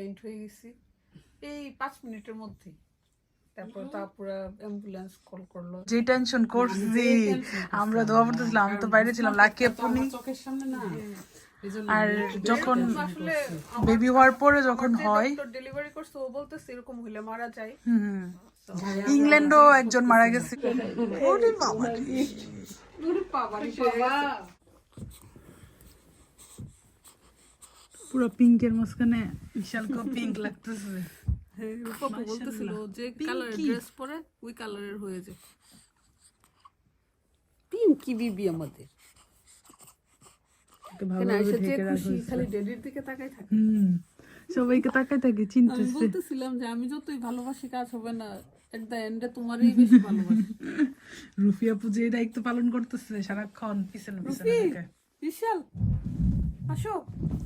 Faint হয়ে গেছি। এই পাঁচ মিনিটের মধ্যেই। তারপর তারপরে অ্যাম্বুলেন্স কল করল। যে টেনশন করছি আমরা দোয়া পড়তেছিলাম আমি তো বাইরে ছিলাম লাকি আপনি চোখের সামনে না। আর যখন আসলে বেবি হওয়ার পরে যখন হয় ডেলিভারি করছে ও বলতেছে এরকম হইলে মারা যায়। হুম ইংল্যান্ডও একজন মারা গেছে। ওরে বাবা ওরে বাবা রে বাবা পুরো পিঙ্কের মাঝখানে বিশাল পিঙ্ক লাগতেছে। বলতেছিল যে কালারের ড্রেস পরে ওই কালারের হয়ে যায় পিঙ্কি বিবি আমাদের। একটু কেন ভালোভাবে এসে যে ঢেকে রাখা খুশি হয়েছে। খালি ডেডির দিকে তাকাই থাকে। হুম সবাইকে তাকাই থাকে আমি চিনতেছে। বলতেছিলাম যে আমি যতই ভালোবাসি কাজ হবে না। এট দ্য এন্ডে তোমারই বেশি ভালোবাসি। রুফিয়া পুজো এই দায়িত্ব পালন করতেছে সারাক্ষণ পিছনে পিছনে বিশাল। আসো।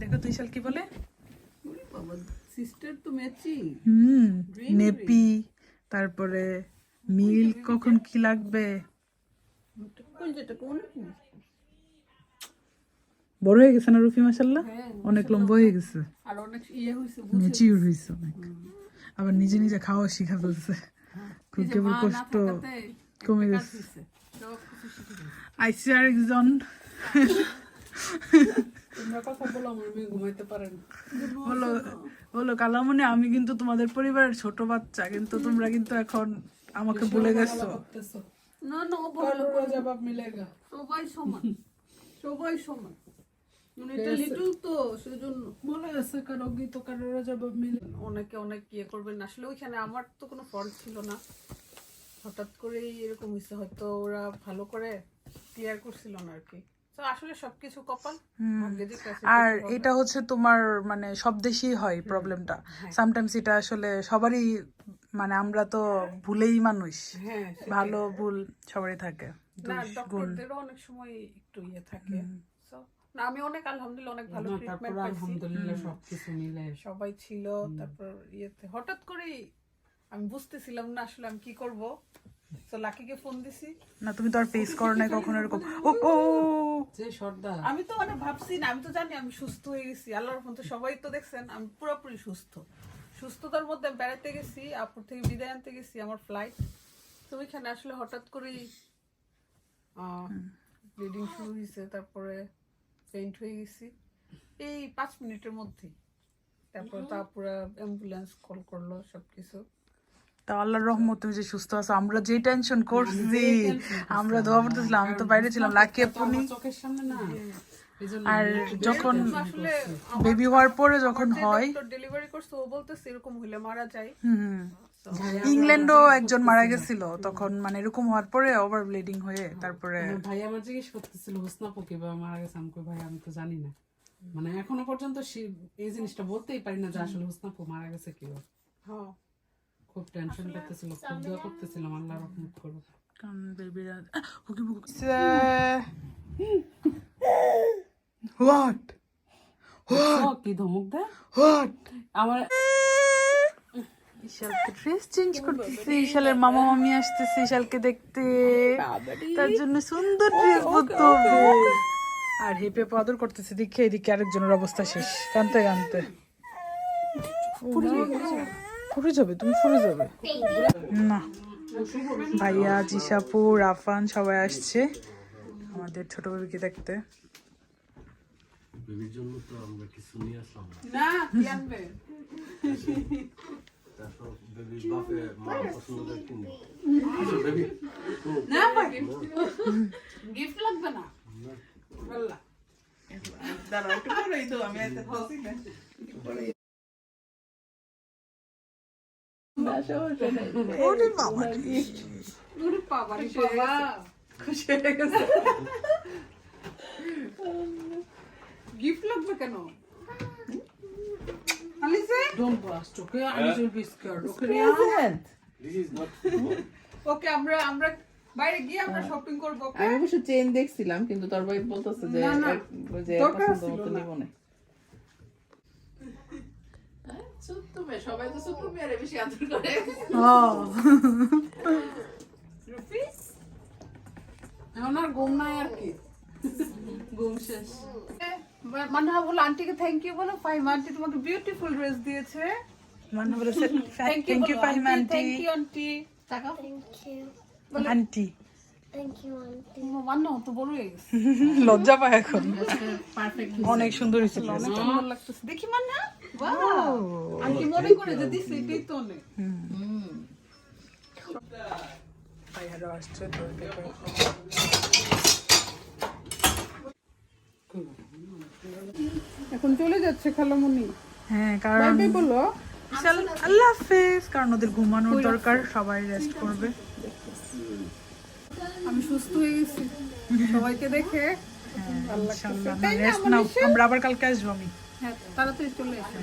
দেখো তুই শাল কি বলে সিস্টার তো ম্যাচি হুম নেপি তারপরে মিল্ক কখন কি লাগবে? বড় হয়ে গেছে না রুফি মাসাল্লাহ হ্যাঁ অনেক লম্বা হয়ে গেছে। অনেক ইয়ে মেচিউর হয়েছে অনেক। আবার নিজে নিজে খাওয়া শিখা ফেলছে। খুব কেবল কষ্ট। কমে গেছে। আইসি আর একজন বলো কালামনি আমি কিন্তু তোমাদের পরিবারের ছোট বাচ্চা কিন্তু তোমরা কিন্তু এখন আমাকে ভুলে গেছো। না না ও ভালো করে জবাব মিলেগা সবাই সমান। সবাই সমান। মানে এটা লিটল তো সেজন্য। বলে গেছে কারও গীত জবাব মিলে অনেকে অনেক ইয়ে করবেন। আসলে ওইখানে আমার তো কোনো ফল্ট ছিল না। হঠাৎ করেই এরকম হয়েছে হয়তো ওরা ভালো করে ক্লিয়ার করছিল না আর কি। আর এটা হচ্ছে তোমার মানে সব দেশেই হয় প্রবলেমটা সামটাইমস এটা আসলে সবারই মানে আমরা তো ভুলেই মানুষ। হ্যাঁ ভালো ভুল সবারই থাকে অনেক সময় একটু ইয়ে থাকে। আমি অনেক আলহামদুলিল্লাহ অনেক ভালো ট্রিটমেন্ট পাইছি। আলহামদুলিল্লাহ সবকিছু মিলে। সবাই ছিল তারপর ইয়েতে হঠাৎ করেই আমি বুঝতেছিলাম না আসলে আমি কি করব। তো লাকিকে ফোন দিছি। না তুমি তো আর ফেস করো নাই কখনো এরকম। ও ও যে সর্দার। আমি তো মানে ভাবছি না আমি তো জানি আমি সুস্থ হয়ে গেছি আল্লাহর ফোন তো সবাই তো দেখছেন আমি পুরোপুরি সুস্থ। সুস্থতার মধ্যে বেড়াতে গেছি আপুর থেকে বিদায় আনতে গেছি আমার ফ্লাইট তো ওইখানে আসলে হঠাৎ করেই ব্লিডিং শুরু হয়েছে তারপরে পেইন্ট হয়ে গেছি। এই পাঁচ মিনিটের মধ্যেই। তারপর তারপরে অ্যাম্বুলেন্স কল করল সবকিছু। তা আল্লাহর রহমত তুমি যে সুস্থ আছো আমরা যে টেনশন করছি আমরা দোয়া পড়তেছিলাম আমি তো বাইরে ছিলাম লাকি আপনি। আর যখন বেবি হওয়ার পরে যখন হয় ডেলিভারি করছে ও বলতেছে এরকম হইলে মারা যায়। হুম ইংল্যান্ডও একজন মারা গেছিল তখন মানে এরকম হওয়ার পরে ওভার ব্লিডিং হয়ে তারপরে ভাই আমার জিজ্ঞেস করতেছিল হুসনাপু কীভাবে মারা গেছে? আমি ভাই আমি তো জানি না। মানে এখনও পর্যন্ত এই জিনিসটা বলতেই পারি না যে আসলে হুসনাপু মারা গেছে কীভাবে। হ্যাঁ। খুব টেনশন করতেছিল খুব দোয়া করতেছিলাম আল্লাহ রহমত করো কারণ বেবিরা হুকি বুকি হোয়াট ও, কি ধমক দেয় হোয়াট আমার ইশালকে ড্রেস চেঞ্জ করতেছে। ইশালের মামা মামি আসতেছে ইশালকে দেখতে। তার জন্য সুন্দর ড্রেস পরতে হবে। আর হেপে পাদর করতেছে দেখে এদিকে আরেকজনের অবস্থা শেষ। কানতে কানতে। ফুরে যাবে? তুমি ফুরে যাবে? না। ভাইয়া জিসাপু রাফান সবাই আসছে আমাদের ছোট বেবিকে দেখতে। বেবির জন্য তো আমরা কিছু নিয়ে আসলাম না। না কি আনবে? তারপর বেবির বাপে মা পছন্দ করে কিনে না ওরে বাবা ওরে বাবা রে বাবা খুশি হয়ে গেছে গিফট লাগবে কেন আলিসে don't bust okay this is not আমরা আমরা বাইরে গিয়ে আমরা শপিং করব আমি অবশ্য চেন দেখছিলাম কিন্তু তোর ভাই বলতেছে যে দরকার ছিল না। নিব না ছোট্ট মেয়ে সবাই তো ছোট্ট মেয়েরে বেশি আদর করে। রুফি? এখন আর ঘুম নাই আর কি। ঘুম শেষ। বলো আন্টিকে থ্যাংক ইউ বলো ফাইম আন্টি তোমাকে বিউটিফুল ড্রেস দিয়েছে। বলেছে thank you thank you aunty thank you aunty. টাকা? লজ্জা পায় এখন। অনেক সুন্দর হয়েছে অনেক লাগতেছে। দেখি মান্না। আন্টি মনে করে যে দিছে এটাই তো অনেক ভাইয়ারও আসছে তো এখন চলে যাচ্ছে খালামুনি হ্যাঁ কারণ বাই বলো বিশাল আল্লাহ হাফেজ কারণ ওদের ঘুমানোর দরকার সবাই রেস্ট করবে আমি সুস্থ হয়ে গেছি সবাইকে দেখে আমরা আবার কালকে আসব আমি হ্যাঁ তাড়াতাড়ি চলে এসো।